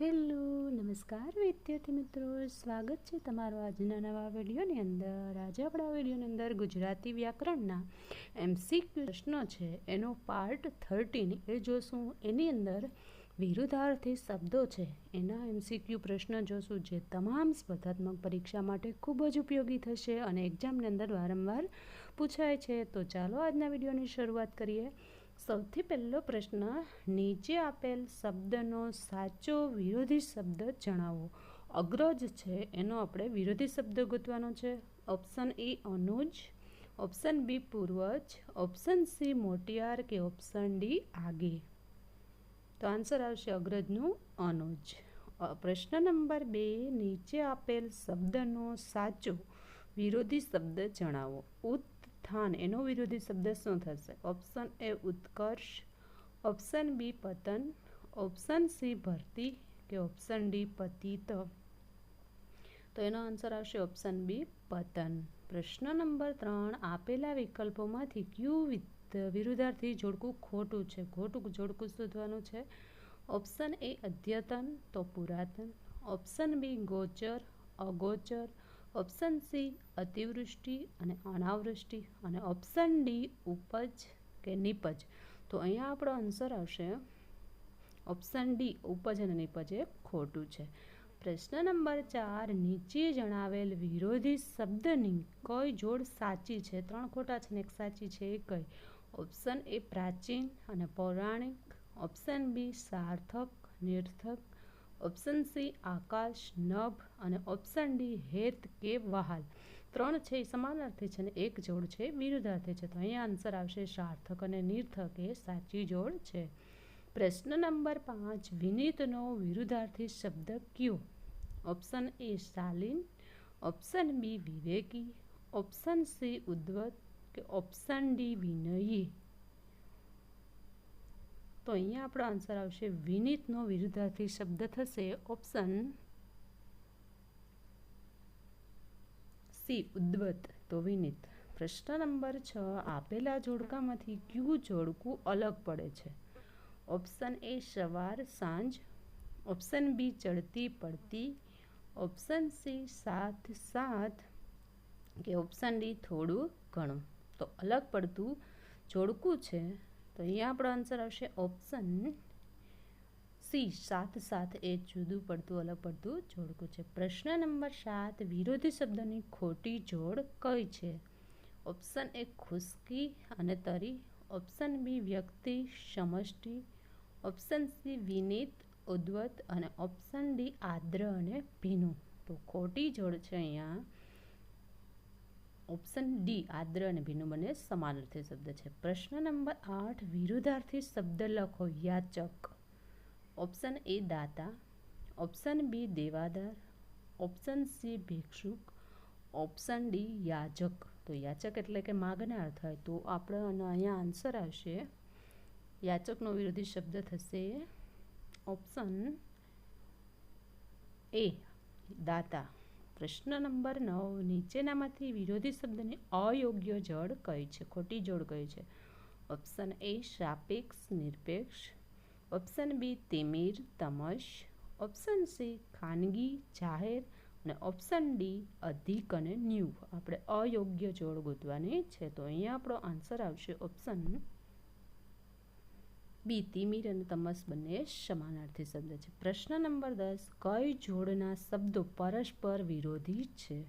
Hello, નમસ્કાર વિદ્યાર્થી મિત્રો. સ્વાગત છે તમારો આજના નવા વિડીયોની અંદર. આજે આપણા વિડીયોની અંદર ગુજરાતી વ્યાકરણના એમસીક્યુ પ્રશ્નો છે. એનો પાર્ટ થર્ટીન એ જોશું. એની અંદર વિરુદ્ધાર્થી શબ્દો છે. એના એમસીક્યુ પ્રશ્ન જોશું, જે તમામ સ્પર્ધાત્મક પરીક્ષા માટે ખૂબ જ ઉપયોગી થશે અને એક્ઝામની અંદર વારંવાર પૂછાય છે. તો ચાલો આજના વિડીયોની શરૂઆત કરીએ. સૌથી પહેલો પ્રશ્ન, નીચે આપેલ શબ્દનો સાચો વિરોધી શબ્દ જણાવો. અગ્રજ છે, એનો આપણે વિરોધી શબ્દ ગોતવાનો છે. ઓપ્શન એ અનુજ, ઓપ્શન બી પૂર્વજ, ઓપ્શન સી મોટિયાર કે ઓપ્શન ડી આગે. તો આન્સર આવશે અગ્રજનું અનુજ. પ્રશ્ન નંબર બે, નીચે આપેલ શબ્દનો સાચો વિરોધી શબ્દ જણાવો. ઉત સ્થાન એનો વિરોધી શબ્દ શું થશે? ઓપ્શન એ ઉત્કર્ષ. ઓપ્શન બી પતન. ઓપ્શન સી ભરતી કે ઓપ્શન ડી પતિત. તો એનો આન્સર આવશે ઓપ્શન બી પતન. પ્રશ્ન નંબર ત્રણ, આપેલા વિકલ્પોમાંથી ક્યુ વિરુદ્ધાર્થી જોડકું ખોટું છે? ખોટું જોડકું શોધવાનું છે? ઓપ્શન એ અદ્યતન, તો પુરાતન. ઓપ્શન બી ગોચર, અગોચર. ઓપ્શન સી અતિવૃષ્ટિ અને અનાવૃષ્ટિ અને ઓપ્શન ડી, ઉપજ કે નિપજ. તો અહીંયા આપણો આન્સર આવશે ઓપ્શન ડી, ઉપજ અને નીપજ એ ખોટું છે. પ્રશ્ન નંબર ચાર, નીચે જણાવેલ વિરોધી શબ્દની કઈ જોડ સાચી છે? ત્રણ ખોટા છે ને એક સાચી છે, એ કઈ? ઓપ્શન એ પ્રાચીન અને પૌરાણિક. ઓપ્શન બી સાર્થક નિર્થક ઓપ્શન સી આકાશ, નભ અને ઓપ્શન ડી હેત કે વહાલ. ત્રણ છે એ સમાનાર્થી છે અને એક જોડ છે વિરુદ્ધાર્થી છે. તો અહીંયા આન્સર આવશે સાર્થક અને નિર્થક એ સાચી જોડ છે. પ્રશ્ન નંબર પાંચ, વિનીતનો વિરુદ્ધાર્થી શબ્દ કયો? ઓપ્શન એ શાલીન. ઓપ્શન બી વિવેકી. ઓપ્શન સી ઉદ્વત. કે ઓપ્શન ડી વિનયી. તો અહીંયા આપણો આન્સર આવશે, વિનીતનો વિરુદ્ધાર્થી શબ્દ થશે. ઓપ્શન સી ઉદ્વત. તો વિનીત, પ્રશ્ન નંબર છ, આપેલા જોડકામાંથી ક્યુ જોડકું અલગ પડે છે? ઓપ્શન એ સવાર, સાંજ. ઓપ્શન બી ચડતી, પડતી. ઓપ્શન સી સાત સાત કે ઓપ્શન ડી થોડું ઘણું. તો અલગ પડતું જોડકું છે. તો અહીંયા આપણો આન્સર આવશે ઓપ્શન સી, સાત સાત, એ જુદું પડતું, અલગ પડતું જોડકું છે. પ્રશ્ન નંબર સાત, વિરોધી શબ્દની ખોટી જોડ કઈ છે? ઓપ્શન એ ખુશકી અને તરી. ઓપ્શન બી વ્યક્તિ, સમષ્ટિ. ઓપ્શન સી વિનીત, ઉદ્વત અને ઓપ્શન ડી આદ્ર અને ભીનું. તો ખોટી જોડ છે અહીંયા. ઓપ્શન ડી, આદ્ર અને ભીનું બંને સમાનાર્થી શબ્દ છે. પ્રશ્ન નંબર આઠ, વિરુદ્ધાર્થી શબ્દ લખો, યાચક. ઓપ્શન એ, દાતા. ઓપ્શન બી, દેવાદાર. ઓપ્શન સી, ભિક્ષુક. ઓપ્શન ડી, યાજક. તો યાચક એટલે કે માગનાર થાય તો આપણે અહીંયા આન્સર આવશે. યાચકનો વિરોધી શબ્દ થશે. ઓપ્શન એ, દાતા. પ્રશ્ન નંબર નવ, નીચેનામાંથી વિરોધી શબ્દને અયોગ્ય જડ કઈ છે, ખોટી જોડ કઈ છે. ઓપ્શન એ સાપેક્ષ, નિરપેક્ષ. ઓપ્શન બી તિમિર, તમશ. ઓપ્શન સી ખાનગી, જાહેર. અને ઓપ્શન ડી અધિક અને ન્યૂ. આપણે અયોગ્ય જોડ ગોતવાની છે. તો અહીંયા આપણો આન્સર આવશે ઓપ્શન બી તિમિર અને તમસ બંને સમાનાર્થી શબ્દ છે. પ્રશ્ન નંબર દસ, કઈ જોડના શબ્દો પરસ્પર વિરોધી છે?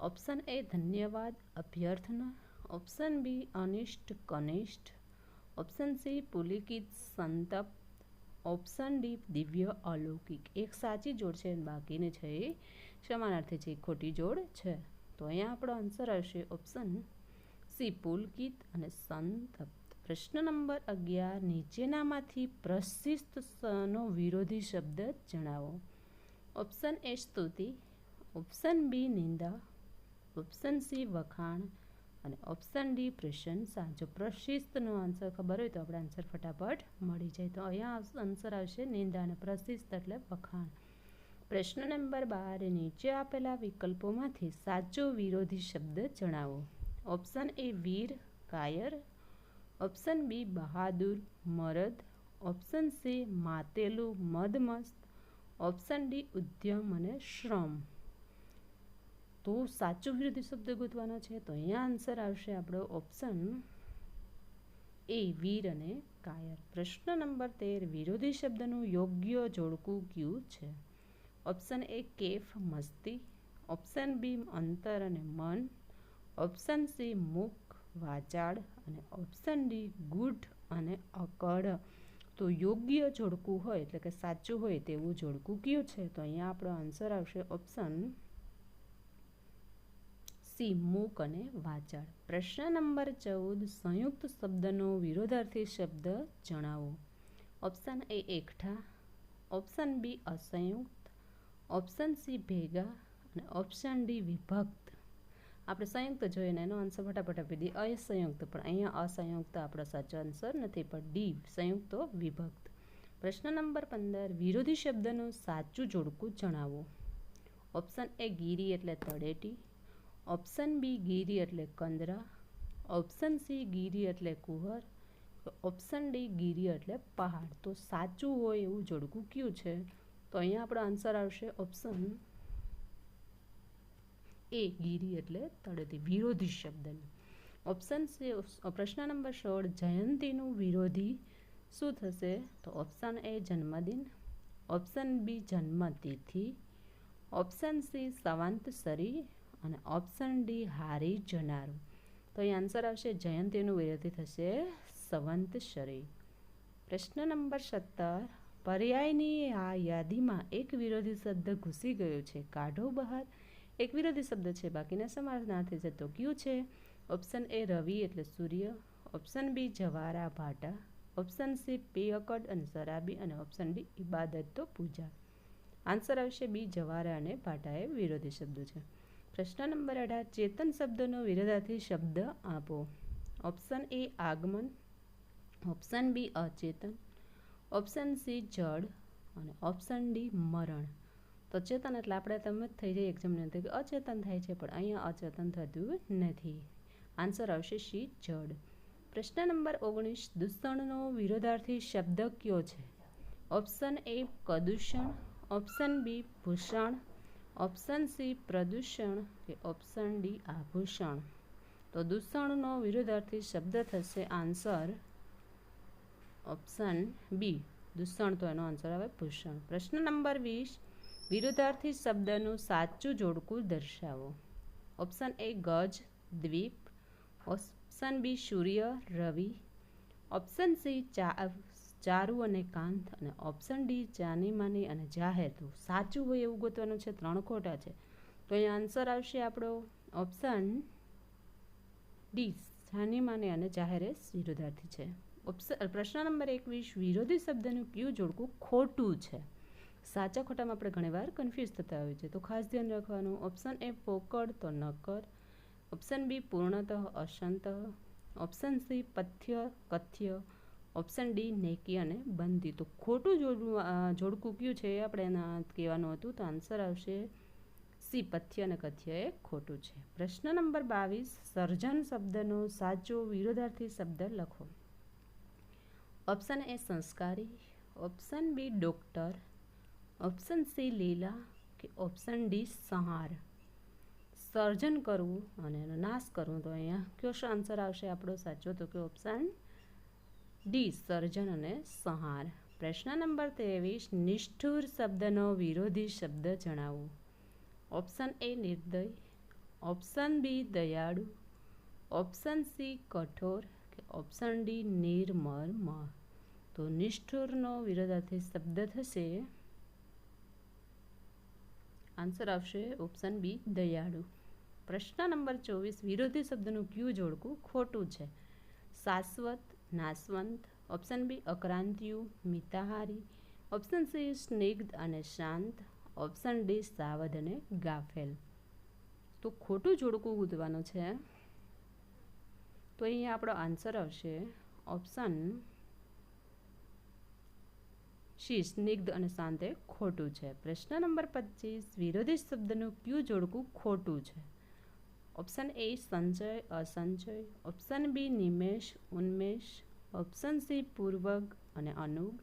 ઓપ્શન એ, ધન્યવાદ, અભ્યર્થના. ઓપ્શન બી, અનિષ્ટ, કનિષ્ઠ. ઓપ્શન સી, પુલિકિત, સંતપ. ઓપ્શન ડી, દિવ્ય, અલૌકિક. એક સાચી જોડ છે બાકીને છે એ સમાનાર્થી છે. ખોટી જોડ છે. તો અહીંયા આપણો આન્સર આવશે ઓપ્શન સી, પુલકિત અને સંતપ. પ્રશ્ન નંબર અગિયાર, નીચેનામાંથી પ્રશિસ્તનો વિરોધી શબ્દ જણાવો. ઓપ્શન એ સ્તુતિ, ઓપ્શન બી નિંદા, ઓપ્શન સી વખાણ અને ઓપ્શન ડી પ્રશંસા. જો પ્રશિસ્તનો આન્સર ખબર હોય તો આપણે આન્સર ફટાફટ મળી જાય. તો અહીંયા આન્સર આવશે નિંદા અને પ્રશિસ્ત એટલે વખાણ. પ્રશ્ન નંબર બાર, નીચે આપેલા વિકલ્પોમાંથી સાચો વિરોધી શબ્દ જણાવો. ઓપ્શન એ વીર, કાયર ઓપ્શન બી બહાદુર મરદ ઓપ્શન સી માતેલું મદમસ્ત ઓપ્શન ડી ઉદ્યમ અને શ્રમ તો સાચો વિરોધી શબ્દ ગોતવાનો છે, તો અહીંયા આન્સર આવશે આપણો ઓપ્શન એ વીર અને કાયર. પ્રશ્ન નંબર તેર, વિરોધી શબ્દનું યોગ્ય જોડકું કયું છે? ઓપ્શન એ કેફ, મસ્તી. ઓપ્શન બી અંતર અને મન. ઓપ્શન સી મુખ. વાચાળ અને ઓપ્શન ડી ગુઢ અને અકળ. તો યોગ્ય જોડકું હોય, એટલે કે સાચું હોય તેવું જોડકું કયું છે? તો અહીંયા આપણો આન્સર આવશે ઓપ્શન સી, મૂક અને વાચાળ. પ્રશ્ન નંબર ચૌદ, સંયુક્ત શબ્દનો વિરોધાર્થી શબ્દ જણાવો. ઓપ્શન એ એકઠા. ઓપ્શન બી અસંયુક્ત. ઓપ્શન સી ભેગા. અને ઓપ્શન ડી વિભક્ત. આપણે સંયુક્ત જોઈએ ને એનો આન્સર ફટાફટ આપી દઈએ. અસંયુક્ત, પણ અહીંયા અસંયુક્ત આપણો સાચો આન્સર નથી, પણ ડી સંયુક્ત વિભક્ત. પ્રશ્ન નંબર પંદર, વિરોધી શબ્દનું સાચું જોડકું જણાવો. ઓપ્શન એ ગીરી એટલે તળેટી. ઓપ્શન બી ગીરી એટલે કંદરા. ઓપ્શન સી ગીરી એટલે કુહર ઓપ્શન ડી ગીરી એટલે પહાડ. તો સાચું હોય એવું જોડકું કયું છે? તો અહીંયા આપણો આન્સર આવશે ઓપ્શન એ ગીરી એટલે તળેટી વિરોધી શબ્દનું. ઓપ્શન પ્રશ્ન નંબર સોળ, જયંતીનું વિરોધી શું થશે? તો ઓપ્શન એ જન્મદિન. ઓપ્શન બી જન્મતિથિ. ઓપ્શન સી સવાંતસરી અને ઓપ્શન ડી હારી જનારું. તો અહીં આન્સર આવશે, જયંતીનું વિરોધી થશે સંવંતસરી પ્રશ્ન નંબર સત્તર, પર્યાયની આ યાદીમાં એક વિરોધી શબ્દ ઘૂસી ગયો છે. કાઢો બહાર. એક વિરોધી શબ્દ છે, બાકીના સમાનાર્થી જતો કયું છે? ઓપ્શન એ રવિ એટલે સૂર્ય. ઓપ્શન બી જવારા ભાટા. ઓપ્શન સી પેયકડ અને શરાબી. અને ઓપ્શન ડી ઇબાદત તો પૂજા. આન્સર આવશે બી જવારા અને ભાટા એ વિરોધી શબ્દો છે. પ્રશ્ન નંબર અઢાર, ચેતન શબ્દનો વિરોધાર્થી શબ્દ આપો. ઓપ્શન એ આગમન. ઓપ્શન બી અચેતન. ઓપ્શન સી જડ અને ઓપ્શન ડી મરણ. તો ચેતન એટલે આપણે તમે થઈ જાય એક્ઝામની અંદર કે અચેતન થાય છે, પણ અહીંયા અચેતન થતું નથી. આન્સર આવશે સી જડ. પ્રશ્ન નંબર ઓગણીસ, દૂષણનો વિરોધાર્થી શબ્દ કયો છે? ઓપ્શન એ પ્રદૂષણ. ઓપ્શન બી ભૂષણ. ઓપ્શન સી પ્રદૂષણ. કે ઓપ્શન ડી આભૂષણ. તો દૂષણનો વિરોધાર્થી શબ્દ થશે આન્સર ઓપ્શન બી દૂષણ તો એનો આન્સર આવે ભૂષણ. પ્રશ્ન નંબર વીસ વિરોધાર્થી શબ્દનું સાચું જોડકું દર્શાવો. ઓપ્શન એ ગજ, દ્વીપ. ઓપ્શન બી સૂર્ય, રવિ. ઓપ્શન સી ચા, ચારુ અને કાંત. અને ઓપ્શન ડી જાનીમાની અને જાહેર. તો સાચું હોય એવું ગોતવાનું છે, ત્રણ ખોટા છે. તો અહીંયા આન્સર આવશે આપણો. ઓપ્શન ડી જાનીમાની માને અને જાહેરે વિરોધાર્થી છે. ઓપ્શન પ્રશ્ન નંબર એકવીસ, વિરોધી શબ્દનું કયું જોડકું ખોટું છે? સાચા ખોટામાં આપણે ઘણીવાર કન્ફ્યુઝ થતા હોય છે તો ખાસ ધ્યાન રાખવાનું ઓપ્શન એ પોકળ તો નકર. ઓપ્શન બી પૂર્ણતઃ, અશંત. ઓપ્શન સી પથ્ય, કથ્ય. ઓપ્શન ડી નેકી અને બંધી. તો ખોટું જોડું જોડકું કયું છે આપણે એના કહેવાનું હતું, તો આન્સર આવશે સી પથ્ય અને કથ્ય એ ખોટું છે. પ્રશ્ન નંબર બાવીસ, સર્જન શબ્દનો સાચો વિરોધાર્થી શબ્દ લખો. ઓપ્શન એ સંસ્કારી. Option B doctor option C લીલા કે ઓપ્શન ડી સંહાર. સર્જન કરવું અને એનો નાશ કરવું તો અહીંયા કયો આન્સર આવશે આપણો સાચો. તો કે ઓપ્શન ડી સર્જન અને સંહાર. પ્રશ્ન નંબર ત્રેવીસ, નિષ્ઠુર શબ્દનો વિરોધી શબ્દ જણાવો. ઓપ્શન એ નિર્દય ઓપ્શન બી દયાળુ ઓપ્શન સી કઠોર કે ઓપ્શન ડી નિર્મર્મ તો નિષ્ઠુરનો વિરોધાર્થી શબ્દ થશે આન્સર આવશે ઓપ્શન બી દયાળુ. પ્રશ્ન નંબર ચોવીસ, વિરોધી શબ્દનું ક્યુ જોડકું ખોટું છે. શાશ્વત, નાશવંત. ઓપ્શન બી અક્રાંતિયુ, મિતાહારી. ઓપ્શન સી સ્નિગ્ધ અને શાંત. ઓપ્શન ડી સાવધ અને ગાફેલ. તો ખોટું જોડકું ગૂંથવાનું છે. તો અહીંયા આપણો આન્સર આવશે. ઓપ્શન શી સ્નિગ્ધ અને શાંત ખોટું છે? પ્રશ્ન નંબર પચીસ, વિરોધી શબ્દનું ક્યુ જોડકું ખોટું છે? ઓપ્શન એ સંચય, અસંચય. ઓપ્શન બી નિમેશ ઉન્મેષ. ઓપ્શન સી પૂર્વક અને અનુગ.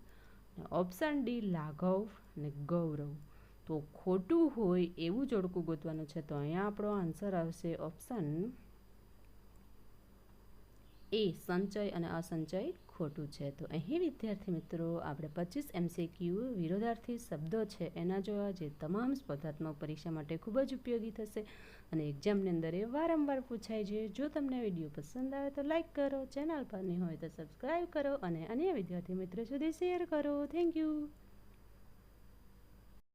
ઓપ્શન ડી લાઘવ અને ગૌરવ. તો ખોટું હોય એવું જોડકું ગોતવાનું છે, તો અહીંયા આપણો આન્સર આવશે ઓપ્શન એ સંચય અને અસંચય. ખોટું છે. તો અહીં વિદ્યાર્થી મિત્રો, આપણે પચીસ એમસીક્યુ વિરોધાર્થી શબ્દો છે એના જોવા જે તમામ સ્પર્ધાત્મક પરીક્ષા માટે ખૂબ જ ઉપયોગી થશે. અને એક્ઝામની અંદર એ વારંવાર પૂછાય છે, જો તમને વીડિયો પસંદ આવે તો લાઇક કરો, ચેનલ પર નહીં હોય તો સબસ્ક્રાઈબ કરો અને અન્ય વિદ્યાર્થી મિત્રો સુધી શેર કરો. Thank you.